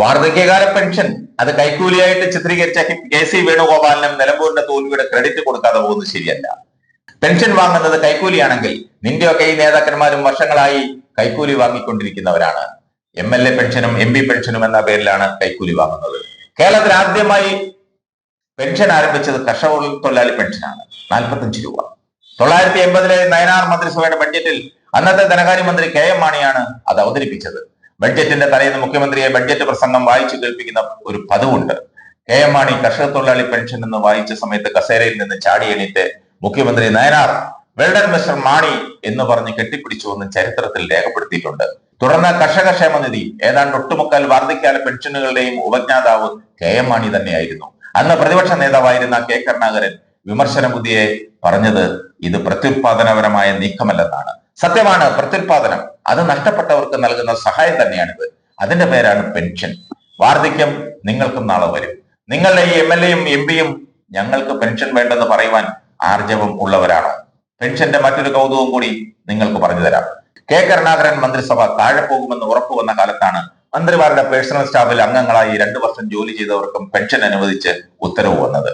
വാർദ്ധക്യകാല pension. അത് കൈക്കൂലിയായിട്ട് ചിത്രീകരിച്ച K C വേണുഗോപാലിനും നിലമ്പൂരിന്റെ തോൽവിയുടെ ക്രെഡിറ്റ് കൊടുക്കാതെ പോകുന്നത് ശരിയല്ല. പെൻഷൻ വാങ്ങുന്നത് കൈക്കൂലിയാണെങ്കിൽ നിന്റെയൊക്കെ ഈ നേതാക്കന്മാരും വർഷങ്ങളായി കൈക്കൂലി വാങ്ങിക്കൊണ്ടിരിക്കുന്നവരാണ്. എം എൽ എ പെൻഷനും എം പി പെൻഷനും എന്ന പേരിലാണ് കൈക്കൂലി വാങ്ങുന്നത്. കേരളത്തിൽ ആദ്യമായി പെൻഷൻ ആരംഭിച്ചത് കർഷക തൊഴിലാളി പെൻഷനാണ്. നാൽപ്പത്തഞ്ച് രൂപ. തൊള്ളായിരത്തി എൺപതിലെ നയനാർ മന്ത്രിസഭയുടെ ബഡ്ജറ്റിൽ അന്നത്തെ ധനകാര്യമന്ത്രി കെ എം മാണിയാണ് അത് അവതരിപ്പിച്ചത്. ബഡ്ജറ്റിന്റെ തലേന്ന് മുഖ്യമന്ത്രിയെ ബഡ്ജറ്റ് പ്രസംഗം വായിച്ചു കേൾപ്പിക്കുന്ന ഒരു പതിവുണ്ട്. കെ എം മാണി കർഷക തൊഴിലാളി പെൻഷൻ എന്ന് വായിച്ച സമയത്ത് കസേരയിൽ നിന്ന് ചാടി എണീറ്റ് മുഖ്യമന്ത്രി നയനാർ വെൽഡൻ മിസ്റ്റർ മാണി എന്ന് പറഞ്ഞ് കെട്ടിപ്പിടിച്ചു എന്ന് ചരിത്രത്തിൽ രേഖപ്പെടുത്തിയിട്ടുണ്ട്. തുടർന്ന് കർഷക ക്ഷേമനിധി ഏതാണ്ട് ഒട്ടുമുക്കാൽ വാർദ്ധക്യകാല പെൻഷനുകളുടെയും ഉപജ്ഞാതാവ് കെ എം മാണി തന്നെയായിരുന്നു. അന്ന് പ്രതിപക്ഷ നേതാവായിരുന്ന കെ കരുണാകരൻ വിമർശന ബുദ്ധിയെ പറഞ്ഞത് ഇത് പ്രത്യുത്പാദനപരമായ നീക്കമല്ലെന്നാണ്. സത്യമാണ് പ്രത്യുത്പാദനം അത് നഷ്ടപ്പെട്ടവർക്ക് നൽകുന്ന സഹായം തന്നെയാണിത്. അതിന്റെ പേരാണ് പെൻഷൻ. വാർദ്ധക്യം നിങ്ങൾക്കും നാളെ വരും. നിങ്ങളുടെ ഈ എം എൽ എയും എം പിയും ഞങ്ങൾക്ക് പെൻഷൻ വേണ്ടെന്ന് പറയുവാൻ ആർജവം ഉള്ളവരാണോ. പെൻഷന്റെ മറ്റൊരു കൗതുകം കൂടി നിങ്ങൾക്ക് പറഞ്ഞു തരാം കെ കരുണാകരൻ മന്ത്രിസഭ താഴെ പോകുമെന്ന് ഉറപ്പു വന്ന കാലത്താണ് മന്ത്രിമാരുടെ പേഴ്സണൽ സ്റ്റാഫിൽ അംഗങ്ങളായി രണ്ടു വർഷം ജോലി ചെയ്തവർക്കും പെൻഷൻ അനുവദിച്ച് ഉത്തരവ് വന്നത്.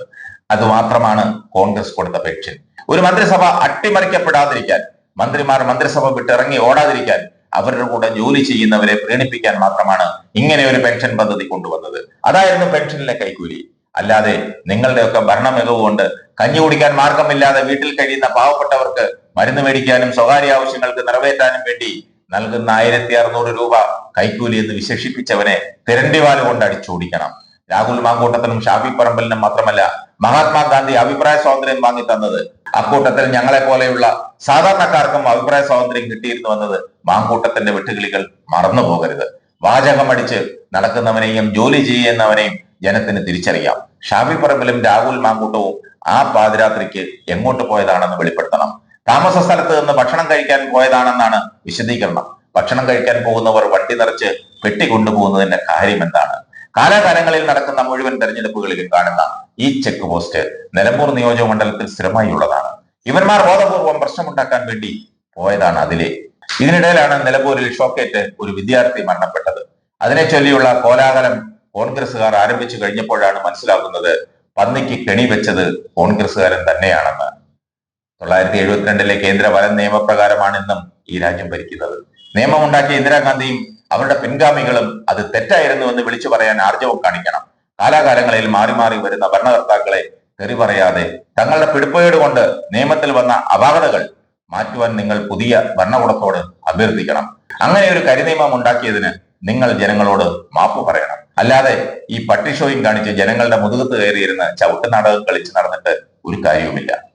അത് മാത്രമാണ് കോൺഗ്രസ് കൊടുത്ത പെൻഷൻ. ഒരു മന്ത്രിസഭ അട്ടിമറിക്കപ്പെടാതിരിക്കാൻ മന്ത്രിമാർ മന്ത്രിസഭ വിട്ടിറങ്ങി ഓടാതിരിക്കാൻ അവരുടെ കൂടെ ജോലി ചെയ്യുന്നവരെ പ്രീണിപ്പിക്കാൻ മാത്രമാണ് ഇങ്ങനെ ഒരു പെൻഷൻ പദ്ധതി കൊണ്ടുവന്നത്. അതായിരുന്നു പെൻഷനിലെ കൈക്കൂലി. അല്ലാതെ നിങ്ങളുടെയൊക്കെ ഭരണ മികവ് കൊണ്ട് കഞ്ഞി കുടിക്കാൻ മാർഗമില്ലാതെ വീട്ടിൽ കഴിയുന്ന പാവപ്പെട്ടവർക്ക് മരുന്ന് മേടിക്കാനും സ്വകാര്യ ആവശ്യങ്ങൾക്ക് നിറവേറ്റാനും വേണ്ടി നൽകുന്ന ആയിരത്തി അറുന്നൂറ് രൂപ കൈക്കൂലി എന്ന് വിശേഷിപ്പിച്ചവനെ തിരണ്ടിവാൽ കൊണ്ട് അടിച്ചോടിക്കണം. രാഹുൽ മാങ്കൂട്ടത്തിനും ഷാഫി പറമ്പലിനും മാത്രമല്ല മഹാത്മാഗാന്ധി അഭിപ്രായ സ്വാതന്ത്ര്യം വാങ്ങി തന്നത്. അക്കൂട്ടത്തിൽ ഞങ്ങളെ പോലെയുള്ള സാധാരണക്കാർക്കും അഭിപ്രായ സ്വാതന്ത്ര്യം കിട്ടിയിരുന്നു എന്നത് മാങ്കൂട്ടത്തിന്റെ വെട്ടുകിളികൾ മറന്നു പോകരുത്. വാചകമടിച്ച് നടക്കുന്നവനെയും ജോലി ചെയ്യുന്നവനെയും ജനത്തിന് തിരിച്ചറിയാം. ഷാഫി പറമ്പിലും രാഹുൽ മാങ്കൂട്ടവും ആ പാതിരാത്രിക്ക് എങ്ങോട്ട് പോയതാണെന്ന് വെളിപ്പെടുത്തണം. താമസ സ്ഥലത്ത് നിന്ന് ഭക്ഷണം കഴിക്കാൻ പോയതാണെന്നാണ് വിശദീകരണം. ഭക്ഷണം കഴിക്കാൻ പോകുന്നവർ വണ്ടി നിറച്ച് പെട്ടി കൊണ്ടുപോകുന്നതിന്റെ കാര്യം എന്താണ്? കാലാകാലങ്ങളിൽ നടക്കുന്ന മുഴുവൻ തെരഞ്ഞെടുപ്പുകളിലും കാണുന്ന ഈ ചെക്ക് പോസ്റ്റ് നിലമ്പൂർ നിയോജക മണ്ഡലത്തിൽ സ്ഥിരമായി ഉള്ളതാണ് ഇവന്മാർ ബോധപൂർവം പ്രശ്നമുണ്ടാക്കാൻ വേണ്ടി പോയതാണ് അതിലെ. ഇതിനിടയിലാണ് നിലമ്പൂരിൽ ഷോക്കേറ്റ് ഒരു വിദ്യാർത്ഥി മരണപ്പെട്ടത്. അതിനെ ചൊല്ലിയുള്ള കോലാഹലം കോൺഗ്രസുകാർ ആരംഭിച്ചു കഴിഞ്ഞപ്പോഴാണ് മനസ്സിലാക്കുന്നത് പന്നിക്ക് കെണി വെച്ചത് കോൺഗ്രസുകാരൻ തന്നെയാണെന്ന്. തൊള്ളായിരത്തി എഴുപത്തിരണ്ടിലെ കേന്ദ്ര വനം നിയമപ്രകാരമാണ് ഇന്നും ഈ രാജ്യം ഭരിക്കുന്നത്. നിയമമുണ്ടാക്കിയ ഇന്ദിരാഗാന്ധിയും അവരുടെ പിൻഗാമികളും അത് തെറ്റായിരുന്നു എന്ന് വിളിച്ചു പറയാൻ ആർജവം കാണിക്കണം. കാലാകാലങ്ങളിൽ മാറി മാറി വരുന്ന ഭരണകർത്താക്കളെ തെറി പറയാതെ തങ്ങളുടെ പിടിപ്പേട് കൊണ്ട് നിയമത്തിൽ വന്ന അപാകതകൾ മാറ്റുവാൻ നിങ്ങൾ പുതിയ ഭരണകൂടത്തോട് അഭ്യർത്ഥിക്കണം. അങ്ങനെ ഒരു കരിനിയമം ഉണ്ടാക്കിയതിന് നിങ്ങൾ ജനങ്ങളോട് മാപ്പ് പറയണം. അല്ലാതെ ഈ പട്ടി ഷോയും കാണിച്ച് ജനങ്ങളുടെ മുതുകത്ത് കയറിയിരുന്ന് ചവിട്ട് നാടകം കളിച്ച് നടന്നിട്ട് ഒരു കാര്യവുമില്ല.